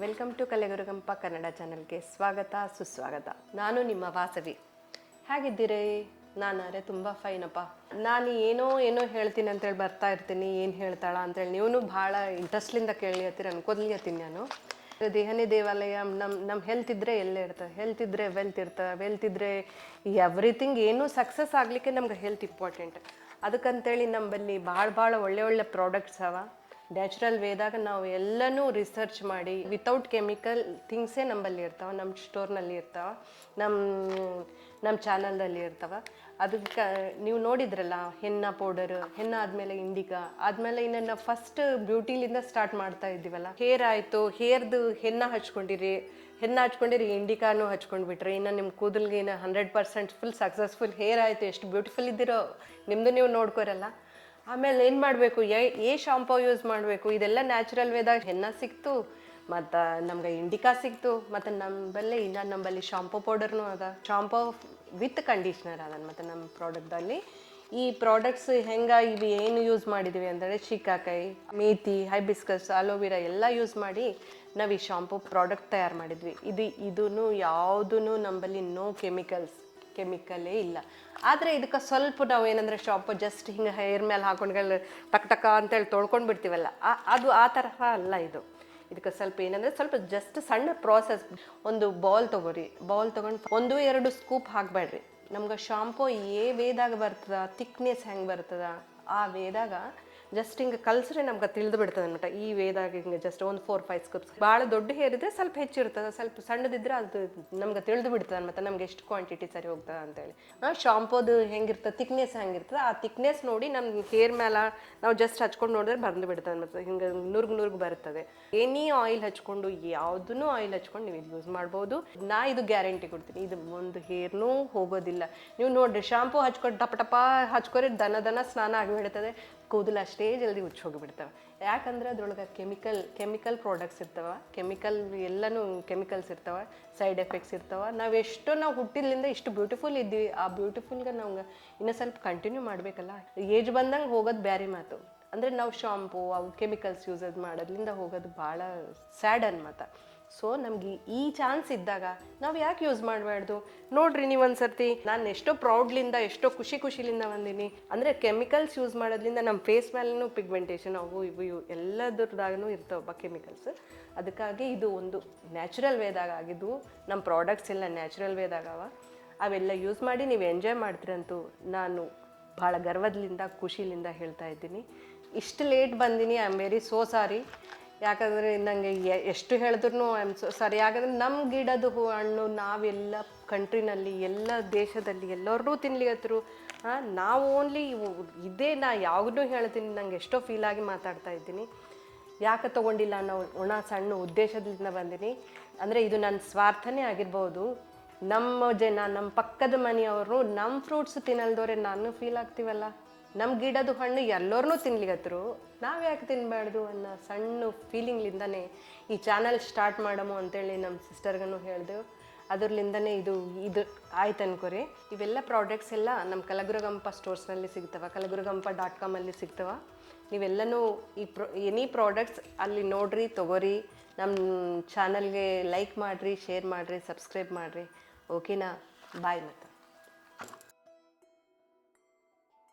Welcome to ಕಲೆಗುರುಗಂಪ Kannada ಚಾನಲ್ಗೆ ಸ್ವಾಗತ, ಸುಸ್ವಾಗತ. ನಾನು ನಿಮ್ಮ ವಾಸವಿ. ಹೇಗಿದ್ದೀರಿ? ನಾನಾರೆ ತುಂಬ ಫೈನಪ್ಪ ನಾನು ಏನೋ ಏನೋ ಹೇಳ್ತೀನಿ ಅಂತೇಳಿ ಬರ್ತಾ ಇರ್ತೀನಿ, ಏನು ಹೇಳ್ತಾಳ ಅಂತೇಳಿ ನೀವು ಭಾಳ ಇಂಟ್ರೆಸ್ಟ್ಲಿಂದ ಕೇಳಿ ಹತ್ತೀರಿ ಅನ್ಕೋದ್ಲಿಯತ್ತೀನಿ ನಾನು. ದೇಹನೇ ದೇವಾಲಯ ನಮ್ಮ ನಮ್ಮ ಹೆಲ್ತ್ ಇದ್ದರೆ ಎಲ್ಲೇ ಇರ್ತದೆ ಹೆಲ್ತ್ ಇದ್ದರೆ ವೆಲ್ತ್ ಇರ್ತದೆ ವೆಲ್ತ್ ಇದ್ದರೆ ಎವ್ರಿಥಿಂಗ್ ಏನೂ ಸಕ್ಸಸ್ ಆಗಲಿಕ್ಕೆ ನಮ್ಗೆ ಹೆಲ್ತ್ ಇಂಪಾರ್ಟೆಂಟ್ ಅದಕ್ಕಂತೇಳಿ ನಮ್ಮಲ್ಲಿ ಭಾಳ ಭಾಳ ಒಳ್ಳೆ ಒಳ್ಳೆ ಪ್ರಾಡಕ್ಟ್ಸ್ ಅವ. ನ್ಯಾಚುರಲ್ ವೇದಾಗ ನಾವು ಎಲ್ಲನೂ ರಿಸರ್ಚ್ ಮಾಡಿ ವಿತೌಟ್ ಕೆಮಿಕಲ್ ಥಿಂಗ್ಸೇ ನಮ್ಮಲ್ಲಿ ಇರ್ತಾವೆ. ನಮ್ಮ ಸ್ಟೋರ್ನಲ್ಲಿ ಇರ್ತಾವೆ. ನಮ್ಮ ನಮ್ಮ ಚಾನಲ್ದಲ್ಲಿ ಇರ್ತಾವೆ. ಅದಕ್ಕೆ, ನೀವು ನೋಡಿದ್ರಲ್ಲ ಹೆನ್ನ ಪೌಡರ್ ಹೆನ್ನ ಆದಮೇಲೆ ಇಂಡಿಕಾ ಆದಮೇಲೆ ಇನ್ನು ನಾವು ಫಸ್ಟ್ ಬ್ಯೂಟಿಲಿಂದ ಸ್ಟಾರ್ಟ್ ಮಾಡ್ತಾ ಇದ್ದೀವಲ್ಲ. ಹೇರ್ ಆಯಿತು ಹೇರ್ದು ಹೆನ್ನ ಹಚ್ಕೊಂಡಿರಿ ಹೆನ್ನ ಹಚ್ಕೊಂಡಿರಿ ಇಂಡಿಕಾನು ಹಚ್ಕೊಂಡ್ಬಿಟ್ರಿ. ಇನ್ನು ನಿಮ್ಮ ಕೂದಲ್ಗೆ ಇನ್ನು hundred percent full successful hair ಆಯಿತು. ಎಷ್ಟು ಬ್ಯೂಟಿಫುಲ್ ಇದ್ದಿರೋ ನಿಮ್ಮದು ನೀವು ನೋಡ್ಕೊರಲ್ಲ. ಆಮೇಲೆ ಏನು ಮಾಡಬೇಕು? ಏ ಶಾಂಪೂ ಯೂಸ್ ಮಾಡಬೇಕು? ಇದೆಲ್ಲ ನ್ಯಾಚುರಲ್ ವೇದಾಗ ಹೆನ್ನ ಸಿಕ್ತು, ಮತ್ತು ನಮ್ಗೆ ಇಂಡಿಕಾ ಸಿಕ್ತು, ಮತ್ತು ನಮ್ಮಲ್ಲಿ ಇನ್ನು ನಮ್ಮಲ್ಲಿ ಶಾಂಪೂ ಪೌಡರ್ನು ಅದ. ಶಾಂಪೂ ವಿತ್ ಕಂಡೀಷ್ನರ್ ಅದ ಮತ್ತು ನಮ್ಮ ಪ್ರಾಡಕ್ಟಲ್ಲಿ ಈ ಪ್ರಾಡಕ್ಟ್ಸ್ ಹೆಂಗೆ ಇವು ಏನು ಯೂಸ್ ಮಾಡಿದ್ದೀವಿ ಅಂದರೆ shikakai methi hibiscus aloe vera ಎಲ್ಲ ಯೂಸ್ ಮಾಡಿ ನಾವು ಈ ಶಾಂಪೂ ಪ್ರಾಡಕ್ಟ್ ತಯಾರು ಮಾಡಿದ್ವಿ. ಇದು ಇದೂ ಯಾವುದೂ ನಮ್ಮಲ್ಲಿ ನೋ ಕೆಮಿಕಲ್ಸ್ ಕೆಮಿಕಲೇ ಇಲ್ಲ. ಆದರೆ ಇದಕ್ಕೆ ಸ್ವಲ್ಪ ನಾವು ಏನಂದರೆ ಶಾಂಪು ಜಸ್ಟ್ ಹಿಂಗೆ ಹೇರ್ ಮೇಲೆ ಹಾಕೊಂಡ್ಗಳು ಟಕ್ ಟಕ ಅಂತೇಳಿ ತೊಳ್ಕೊಂಡು ಬಿಡ್ತೀವಲ್ಲ ಅದು ಆ ತರಹ ಅಲ್ಲ ಇದು. ಇದಕ್ಕೆ ಸ್ವಲ್ಪ ಏನಂದರೆ ಸ್ವಲ್ಪ ಜಸ್ಟ್ ಸಣ್ಣ ಪ್ರಾಸೆಸ್ ಒಂದು ಬೌಲ್ ತೊಗೊರಿ. ಬೌಲ್ ತೊಗೊಂಡು ಒಂದು ಎರಡು ಸ್ಕೂಪ್ ಹಾಕಬೇಡ್ರಿ. ನಮ್ಗೆ ಶಾಂಪು ಏ ವೇದಾಗ ಬರ್ತದ ತಿಕ್ನೆಸ್ ಹೆಂಗೆ ಬರ್ತದ? ಆ ವೇದಾಗ ಜಸ್ಟ್ ಹಿಂಗೆ ಕಲ್ಸ್ರೆ ನಮ್ಗೆ ತಿಳಿದು ಬಿಡ್ತದೆ ಅನ್ಬಿಟ್ಟು. ಈ ವೇದಾಗ ಹಿಂಗೆ ಜಸ್ಟ್ ಒಂದು ಫೋರ್ ಫೈವ್ ಸ್ಕೂಪ್ಸ್ ಭಾಳ ದೊಡ್ಡ ಹೇರ್ ಇದ್ರೆ ಸ್ವಲ್ಪ ಹೆಚ್ಚಿರ್ತದೆ ಸ್ವಲ್ಪ ಸಣ್ಣದಿದ್ರೆ ಅದು ನಮ್ಗೆ ತಿಳಿದು ಬಿಡ್ತದೆ ಮತ್ತು ನಮ್ಗೆ ಎಷ್ಟು ಕ್ವಾಂಟಿಟಿ ಸರಿ ಹೋಗ್ತದೆ ಅಂತೇಳಿ. ಶಾಂಪೋದು ಹೆಂಗಿರ್ತದೆ ತಿಕ್ನೆಸ್ ಹೆಂಗಿರ್ತದೆ, ಆ ತಿಕ್ನೆಸ್ ನೋಡಿ ನಮ್ಮ ಹೇರ್ ಮೇಲೆ ನಾವು ಜಸ್ಟ್ ಹಚ್ಕೊಂಡು ನೋಡಿದ್ರೆ ಬಂದು ಬಿಡ್ತದೆ ಮತ್ತು ಹಿಂಗೆ ನುರ್ಗ್ ನುರ್ಗ್ ಬರ್ತದೆ. ಎನಿ ಆಯಿಲ್ ಹಚ್ಕೊಂಡು ಯಾವುದೂ ಆಯಿಲ್ ಹಚ್ಕೊಂಡು ನೀವು ಇದು ಯೂಸ್ ಮಾಡ್ಬೋದು. ನಾ ಇದು ಗ್ಯಾರಂಟಿ ಕೊಡ್ತೀನಿ. ಇದು ಒಂದು ಹೇರ್ನೂ ಹೋಗೋದಿಲ್ಲ. ನೀವು ನೋಡ್ರಿ ಶಾಂಪೂ ಹಚ್ಕೊಂಡು ಟಪ ಟಪ ಹಚ್ಕೊರಿ ದನ ದನ ಸ್ನಾನ ಆಗಿಬಿಡ್ತದೆ ಕೂದಲು ಅಷ್ಟೇ ಜಲ್ದಿ ಉಚ್ಚಿ ಹೋಗಿಬಿಡ್ತವೆ. ಯಾಕಂದ್ರೆ ಅದ್ರೊಳಗೆ ಕೆಮಿಕಲ್ ಕೆಮಿಕಲ್ ಪ್ರಾಡಕ್ಟ್ಸ್ ಇರ್ತವೆ. ಕೆಮಿಕಲ್ ಎಲ್ಲನೂ ಕೆಮಿಕಲ್ಸ್ ಇರ್ತವೆ ಸೈಡ್ ಎಫೆಕ್ಟ್ಸ್ ಇರ್ತವೆ. ನಾವು ನಾವು ಹುಟ್ಟಿದ್ಲಿಂದ ಇಷ್ಟು ಬ್ಯೂಟಿಫುಲ್ ಇದ್ದೀವಿ. ಆ ಬ್ಯೂಟಿಫುಲ್ಗೆ ನಮ್ಗೆ ಇನ್ನೂ ಸ್ವಲ್ಪ ಕಂಟಿನ್ಯೂ ಮಾಡಬೇಕಲ್ಲ. ಏಜ್ ಬಂದಂಗೆ ಹೋಗೋದು ಬೇರೆ ಮಾತು. ಅಂದರೆ ನಾವು ಶಾಂಪು ಅವು ಕೆಮಿಕಲ್ಸ್ ಯೂಸ್ ಮಾಡೋದ್ರಿಂದ ಹೋಗೋದು ಭಾಳ ಸ್ಯಾಡ್ ಅನ್ಮತ. ಸೊ ನಮ್ಗೆ ಈ ಚಾನ್ಸ್ ಇದ್ದಾಗ ನಾವು ಯಾಕೆ ಯೂಸ್ ಮಾಡಬಾರ್ದು? ನೋಡ್ರಿ ನೀವು ಒಂದ್ಸರ್ತಿ, ನಾನು ಎಷ್ಟೋ ಪ್ರೌಡ್ಲಿಂದ ಎಷ್ಟೋ ಖುಷಿ ಖುಷಿಲಿಂದ ಬಂದೀನಿ. ಅಂದರೆ ಕೆಮಿಕಲ್ಸ್ ಯೂಸ್ ಮಾಡೋದ್ರಿಂದ ನಮ್ಮ ಫೇಸ್ ಮೇಲೂ ಪಿಗ್ಮೆಂಟೇಷನ್ ಅವು ಇವು ಇವು ಎಲ್ಲದ್ರದಾಗೂ ಇರ್ತಾವಪ್ಪ ಕೆಮಿಕಲ್ಸ್ ಅದಕ್ಕಾಗಿ ಇದು ಒಂದು ನ್ಯಾಚುರಲ್ ವೇದಾಗ ಆಗಿದ್ದು ನಮ್ಮ ಪ್ರಾಡಕ್ಟ್ಸ್ ಎಲ್ಲ ನ್ಯಾಚುರಲ್ ವೇದಾಗವ ಅವೆಲ್ಲ ಯೂಸ್ ಮಾಡಿ ನೀವು ಎಂಜಾಯ್ ಮಾಡ್ತೀರಂತೂ ನಾನು ಭಾಳ ಗರ್ವದಿಂದ ಖುಷಿಲಿಂದ ಹೇಳ್ತಾ ಇದ್ದೀನಿ. ಇಷ್ಟು ಲೇಟ್ ಬಂದೀನಿ I am very so sorry ಯಾಕಂದರೆ ನನಗೆ ಎಷ್ಟು ಹೇಳಿದ್ರು ಸೊ ಸರಿ ಯಾಕಂದರೆ ನಮ್ಮ ಗಿಡದ ಹೂ, ಹಣ್ಣು, ನಾವೆಲ್ಲ ಕಂಟ್ರಿನಲ್ಲಿ ಎಲ್ಲ ದೇಶದಲ್ಲಿ ಎಲ್ಲರೂ ತಿನ್ಲಿಕತ್ತರು ನಾವು ಓನ್ಲಿ ಇದೇ ನಾ ಯಾವಾಗಲೂ ಹೇಳ್ತೀನಿ, ನಂಗೆ ಎಷ್ಟೋ ಫೀಲ್ ಆಗಿ ಮಾತಾಡ್ತಾ ಇದ್ದೀನಿ. ಯಾಕೆ ತೊಗೊಂಡಿಲ್ಲ ಅನ್ನೋ ಒಣ ಸಣ್ಣ ಉದ್ದೇಶದಿಂದ ಬಂದೀನಿ. ಅಂದರೆ ಇದು ನನ್ನ ಸ್ವಾರ್ಥನೇ ಆಗಿರ್ಬೋದು. ನಮ್ಮ ಜನ, ನಮ್ಮ ಪಕ್ಕದ ಮನೆಯವರು ನಮ್ಮ ಫ್ರೂಟ್ಸ್ ತಿನ್ನಲ್ದವ್ರೆ ನಾನು ಫೀಲ್ ಆಗ್ತೀವಲ್ಲ? ನಮ್ಮ ಗಿಡದ ಹಣ್ಣು ಎಲ್ಲರನ್ನೂ ತಿನ್ಲಿಗತ್ರು ನಾವು ಯಾಕೆ ತಿನ್ನಬಾರ್ದು ಅನ್ನೋ ಸಣ್ಣ ಫೀಲಿಂಗ್ಲಿಂದನೇ ಈ ಚಾನಲ್ ಸ್ಟಾರ್ಟ್ ಮಾಡಮು ಅಂತೇಳಿ ನಮ್ಮ ಸಿಸ್ಟರ್ಗೂ ಹೇಳಿದೆವು ಅದರ್ಲಿಂದನೇ ಇದು ಇದು ಆಯ್ತು ಅನ್ಕೋರಿ. ಇವೆಲ್ಲ ಪ್ರಾಡಕ್ಟ್ಸ್ ಎಲ್ಲ ನಮ್ಮ ಕಲಗುರಗಂಪ ಸ್ಟೋರ್ಸ್ನಲ್ಲಿ ಸಿಗ್ತವೆ ಕಲಗುರಗಂಪ ಡಾಟ್ ಕಾಮಲ್ಲಿ ಸಿಗ್ತವೆ. ನೀವೆಲ್ಲನೂ ಈ ಪ್ರೊ ಎನಿ ಪ್ರಾಡಕ್ಟ್ಸ್ ಅಲ್ಲಿ ನೋಡ್ರಿ, ತೊಗೋರಿ. ನಮ್ಮ ಚಾನಲ್ಗೆ ಲೈಕ್ ಮಾಡಿರಿ ಶೇರ್ ಮಾಡಿರಿ ಸಬ್ಸ್ಕ್ರೈಬ್ ಮಾಡಿರಿ. ఓకేనా? బాయ్ మొత్తం